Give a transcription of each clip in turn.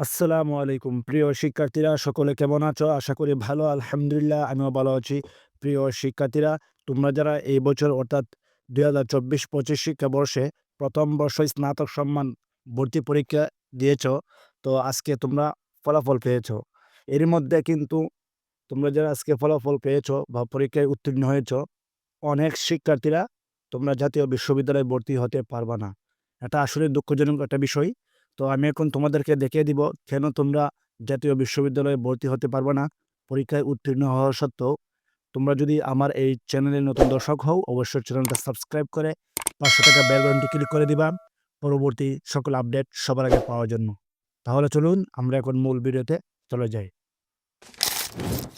আসসালামু আলাইকুম। প্রিয় শিক্ষার্থীরা, সকলে কেমন আছো? আশা করি ভালো, আলহামদুলিল্লাহ, আমিও ভালো আছি। প্রিয় শিক্ষার্থীরা, তোমরা যারা এই বছর, অর্থাৎ দুই হাজার চব্বিশ পঁচিশ শিক্ষাবর্ষে প্রথম বর্ষ স্নাতক সম্মান ভর্তি পরীক্ষা দিয়েছ, তো আজকে তোমরা ফলাফল পেয়েছ। এর মধ্যে কিন্তু তোমরা যারা আজকে ফলাফল পেয়েছ বা পরীক্ষায় উত্তীর্ণ হয়েছ, অনেক শিক্ষার্থীরা তোমরা জাতীয় বিশ্ববিদ্যালয়ে ভর্তি হতে পারবা না। এটা আসলে দুঃখজনক একটা বিষয়। তো আমি এখন তোমাদেরকে দেখিয়ে দিব কেন তোমরা জাতীয় বিশ্ববিদ্যালয়ে ভর্তি হতে পারবে না। পরীক্ষায় উত্তীর্ণ হওয়া সত্ত্বেও তোমরা যদি আমার এই চ্যানেলের নতুন দর্শক হও, অবশ্যই চ্যানেলটা সাবস্ক্রাইব করে পাঁচশো টাকা বেল ক্লিক করে দিবা। পরবর্তী সকল আপডেট সবার আগে পাওয়ার জন্য। তাহলে চলুন আমরা এখন মূল ভিডিওতে চলে যাই।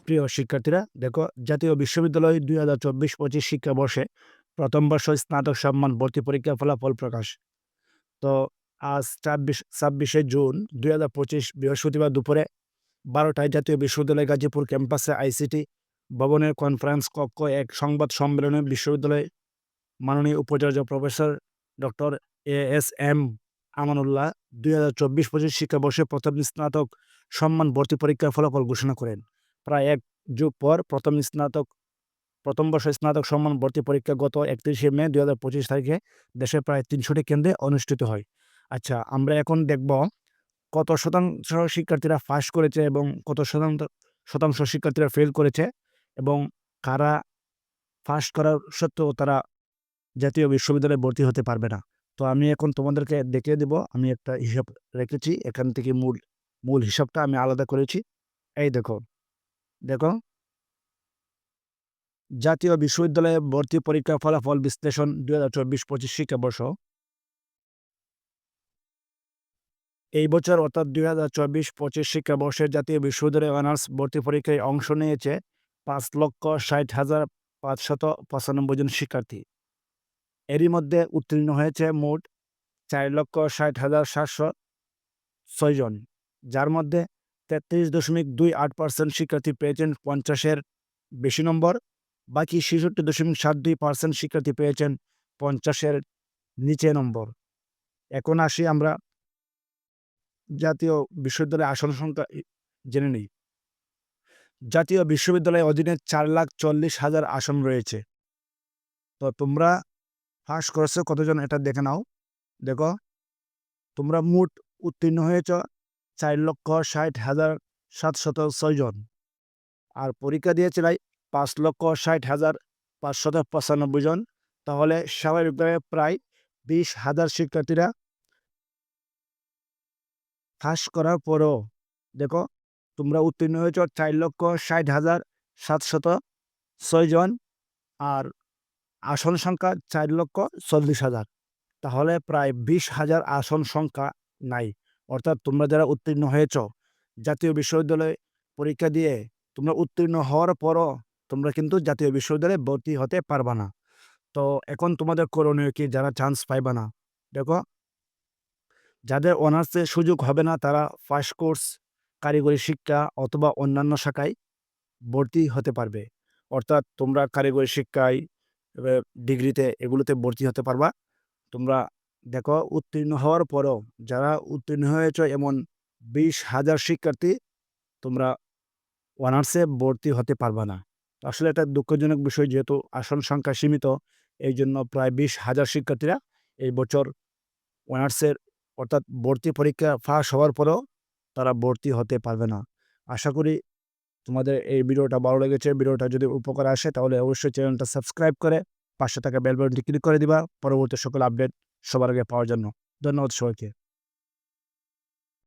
প্রিয় শিক্ষার্থীরা, দেখো জাতীয় বিশ্ববিদ্যালয় দুই হাজার চব্বিশ পঁচিশ শিক্ষাবর্ষে প্রথম বর্ষ স্নাতক সম্মান ভর্তি পরীক্ষা ফলাফল প্রকাশ। তো আজ ছাব্বিশ, ছাব্বিশে জুন দুই হাজার পঁচিশ বৃহস্পতিবার দুপুরে বারোটায় জাতীয় বিশ্ববিদ্যালয় গাজীপুর ক্যাম্পাসে আইসিটি ভবনের কনফারেন্স কক্ষ, এক সংবাদ সম্মেলনে বিশ্ববিদ্যালয় মাননীয় উপাচার্য professor doctor A S M Amanullah দুই হাজার চব্বিশ পঁচিশ শিক্ষাবর্ষে প্রথম স্নাতক সম্মান ভর্তি পরীক্ষার ফলাফল ঘোষণা করেন। প্রায় এক যুগ পর প্রথম স্নাতক, প্রথম বর্ষ স্নাতক সম্মান ভর্তি পরীক্ষা গত একত্রিশে মে দুই হাজার পঁচিশ তারিখে দেশের প্রায় তিনশোটি কেন্দ্রে অনুষ্ঠিত হয়। আচ্ছা আমরা এখন দেখব কত শতাংশ শিক্ষার্থীরা পাস করেছে এবং কত শতাংশ শতাংশ শিক্ষার্থীরা ফেল করেছে এবং কারা পাস করার সত্ত্বেও তারা জাতীয় বিশ্ববিদ্যালয়ে ভর্তি হতে পারবে না। তো আমি এখন তোমাদেরকে দেখিয়ে দেব, আমি একটা হিসাব রেখেছি, এখান থেকে মূল মূল হিসাবটা আমি আলাদা করেছি। এই দেখো দেখো। জাতীয় বিশ্ববিদ্যালয়ে ভর্তি পরীক্ষা ফলাফল বিশ্লেষণ দু হাজার চব্বিশ পঁচিশ শিক্ষাবর্ষ। এই বছর অর্থাৎ দুই হাজার চব্বিশ পঁচিশ শিক্ষাবর্ষের জাতীয় বিশ্ববিদ্যালয় অনার্স ভর্তি পরীক্ষায় অংশ নিয়েছে পাঁচ লক্ষ ষাট হাজার পাঁচশত পঁচানব্বই জন শিক্ষার্থী। এরই মধ্যে উত্তীর্ণ হয়েছে মোট চার লক্ষ ষাট হাজার সাতশো ছয় জন, যার মধ্যে তেত্রিশ দশমিক দুই আট পার্সেন্ট শিক্ষার্থী পেয়েছেন পঞ্চাশের বেশি নম্বর, বাকি ছেষট্টি দশমিক সাত দুই পার্সেন্ট শিক্ষার্থী পেয়েছেন পঞ্চাশের নিচে নম্বর। এখন আসি আমরা জাতীয় বিশ্ববিদ্যালয়ের আসন সংখ্যা জেনে নিই। জাতীয় বিশ্ববিদ্যালয়ের অধীনে চার লাখ চল্লিশ হাজার আসন রয়েছে। তো তোমরা পাস করেছ কতজন এটা দেখে নাও। দেখো, তোমরা মোট উত্তীর্ণ হয়েছ চার লক্ষ ষাট হাজার সাতশত ছয় জন। আর পরীক্ষা দিয়েছিল পাঁচ লক্ষ ষাট হাজার পাঁচশত পঁচানব্বই জন। তাহলে স্বাভাবিকভাবে প্রায় বিশ হাজার শিক্ষার্থীরা পাস করার পরও দেখো, তোমরা উত্তীর্ণ হয়েছ চার লক্ষ ষাট হাজার সাতশত ছয় জন আর আসন সংখ্যা চার লক্ষ চল্লিশ হাজার। তাহলে প্রায় বিশ হাজার আসন সংখ্যা নাই। অর্থাৎ তোমরা যারা উত্তীর্ণ হয়েছ, জাতীয় বিশ্ববিদ্যালয়ে পরীক্ষা দিয়ে তোমরা উত্তীর্ণ হওয়ার পরও তোমরা কিন্তু জাতীয় বিশ্ববিদ্যালয়ে ভর্তি হতে পারবা না। তো এখন তোমাদের করণীয় কি? যারা চান্স পাইবা না। দেখো যাদের অনার্সের সুযোগ হবে না, তারা ফার্স্ট কোর্স কারিগরি শিক্ষা অথবা অন্যান্য শাখায় ভর্তি হতে পারবে। অর্থাৎ তোমরা কারিগরি শিক্ষায় ডিগ্রিতে এগুলোতে ভর্তি হতে পারবা। তোমরা দেখো, উত্তীর্ণ হওয়ার পরও যারা উত্তীর্ণ হয়েছ এমন বিশ হাজার শিক্ষার্থী, তোমরা অনার্সে ভর্তি হতে পারবা না। আসলে এটা দুঃখজনক বিষয় যেহেতু আসন সংখ্যা সীমিত এই জন্য প্রায় বিশ হাজার শিক্ষার্থীরা এই বছর অনার্সের অর্থাৎ ভর্তি পরীক্ষা ফাঁস হওয়ার পরেও তারা ভর্তি হতে পারবে না। আশা করি তোমাদের এই ভিডিওটা ভালো লেগেছে। ভিডিওটা যদি উপকার আসে তাহলে অবশ্যই চ্যানেলটা সাবস্ক্রাইব করে পাশে থাকা বেলবটনটি ক্লিক করে দিবা। পরবর্তী সকল আপডেট সবার আগে পাওয়ার জন্য। ধন্যবাদ সবাইকে।